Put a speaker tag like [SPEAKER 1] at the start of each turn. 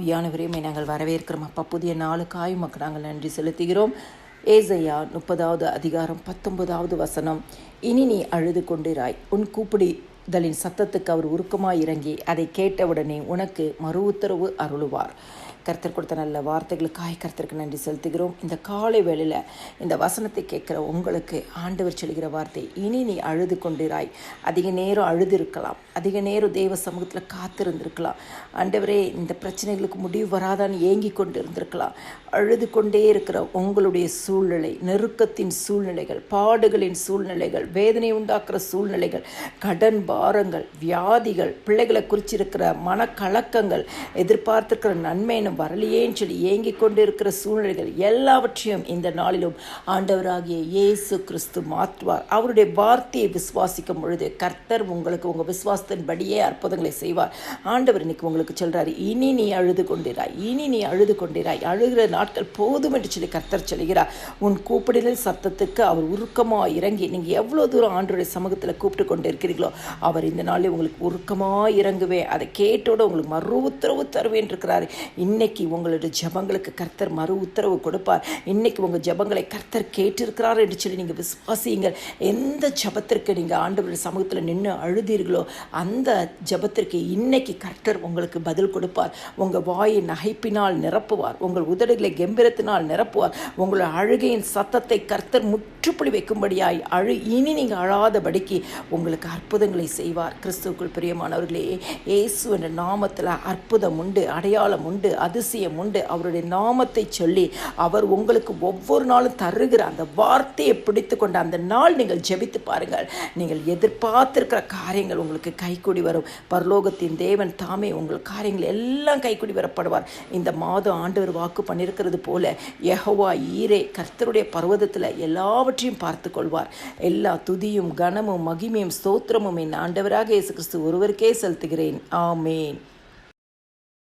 [SPEAKER 1] வியானவரையுமே நாங்கள் வரவேற்கிறோம். அப்பா புதிய நாளுக்காய் மக்கள் நாங்கள் நன்றி செலுத்துகிறோம். ஏசையா முப்பதாவது அதிகாரம் பத்தொன்பதாவது வசனம். இனி நீ அழுது கொண்டிராய். உன் கூப்பிடுதலின் சத்தத்துக்கு அவர் உருக்கமாய் இறங்கி அதை கேட்டவுடனே உனக்கு மறு உத்தரவு அருளுவார். கருத்தர் கொடுத்த நல்ல வார்த்தைகளுக்காக கருத்தருக்கு நன்றி செலுத்துகிறோம். இந்த காலை வேளையில் இந்த வசனத்தை கேட்குற உங்களுக்கு ஆண்டவர் சொல்கிற வார்த்தை இனி நீ அழுது கொண்டிராய். அதிக நேரம் அழுது இருக்கலாம். அதிக நேரம் தெய்வ சமூகத்தில் காத்திருந்திருக்கலாம் ஆண்டவரே இந்த பிரச்சனைகளுக்கு முடிவு வராதான்னு ஏங்கி கொண்டு இருந்திருக்கலாம். அழுது கொண்டே இருக்கிற உங்களுடைய சூழ்நிலை நெருக்கத்தின் சூழ்நிலைகள் பாடுகளின் சூழ்நிலைகள் வேதனை உண்டாக்குற சூழ்நிலைகள் கடன் பாரங்கள் வியாதிகள் பிள்ளைகளை குறிச்சிருக்கிற மனக்கலக்கங்கள் எதிர்பார்த்திருக்கிற நன்மை இன்னும் வரலையேன்னு சொல்லி ஏங்கிக் கொண்டிருக்கிற சூழ்நிலைகள் எல்லாவற்றையும் இந்த நாளிலும் ஆண்டவராகிய இயேசு கிறிஸ்து மாற்றுவார். அவருடைய வார்த்தையை விசுவாசிக்கும் பொழுது கர்த்தர் உங்களுக்கு உங்கள் விசுவாசத்தின்படியே அற்புதங்களை செய்வார். ஆண்டவர் இன்னைக்கு உங்களுக்கு சொல்கிறார் இனி நீ அழுது கொண்டிராய் இனி நீ அழுது கொண்டிராய் அழுகிற நாட்கள் போதும் என்று சொல்லி கர்த்தர் சொல்கிறார் உன் கூப்பிடலில் சத்தத்துக்கு அவர் உருக்கமாக இறங்கி நீங்கள் எவ்வளோ தூரம் ஆண்டோடைய சமூகத்தில் கூப்பிட்டு கொண்டு இருக்கிறீர்களோ அவர் இந்த நாளில் உங்களுக்கு உருக்கமாக இறங்குவேன் அதை கேட்டோட உங்களுக்கு மறு உத்தரவு தருவேன் இருக்கிறார். இன்னும் இன்னைக்கு உங்களுடைய ஜபங்களுக்கு கர்த்தர் மறு உத்தரவு கொடுப்பார். இன்னைக்கு உங்கள் ஜபங்களை கர்த்தர் கேட்டிருக்கிறார் என்று சொல்லி நீங்கள் விசுவாசியுங்கள். எந்த ஜபத்திற்கு நீங்கள் ஆண்டவருடைய சமூகத்தில் நின்று அழுதீர்களோ அந்த ஜபத்திற்கு இன்னைக்கு கர்த்தர் உங்களுக்கு பதில் கொடுப்பார். உங்கள் வாயை நகைப்பினால் நிரப்புவார். உங்கள் உதடுகளை கெம்பீரத்தினால் நிரப்புவார். உங்கள் அழுகையின் சத்தத்தை கர்த்தர் முற்றுப்புள்ளி வைக்கும்படியாய் அழு இனி நீங்கள் அழாதபடிக்கு உங்களுக்கு அற்புதங்களை செய்வார். கிறிஸ்துவுக்குள் பிரியமானவர்களே இயேசு என்ற நாமத்தில் அற்புதம் உண்டு அடையாளம் உண்டு. அதிசயம் உண்டு. அவருடைய நாமத்தை சொல்லி அவர் உங்களுக்கு ஒவ்வொரு நாளும் தருகிற அந்த வார்த்தையை பிடித்து கொண்ட அந்த நாள் நீங்கள் ஜெபித்து பாருங்கள். நீங்கள் எதிர்பார்த்திருக்கிற காரியங்கள் உங்களுக்கு கைக்கூடி வரும். பரலோகத்தின் தேவன் தாமே உங்கள் காரியங்கள் எல்லாம் கைக்கூடி வரப்படுவார். இந்த மாதம் ஆண்டவர் வாக்கு பண்ணியிருக்கிறது போல எஹவா ஈரே கர்த்தருடைய பர்வதத்தில் எல்லாவற்றையும் பார்த்து கொள்வார். எல்லா துதியும் கனமும் மகிமையும் ஸ்தோத்திரமும் என் ஆண்டவராக இயேசு கிறிஸ்து ஒருவருக்கே செலுத்துகிறேன். ஆமேன்.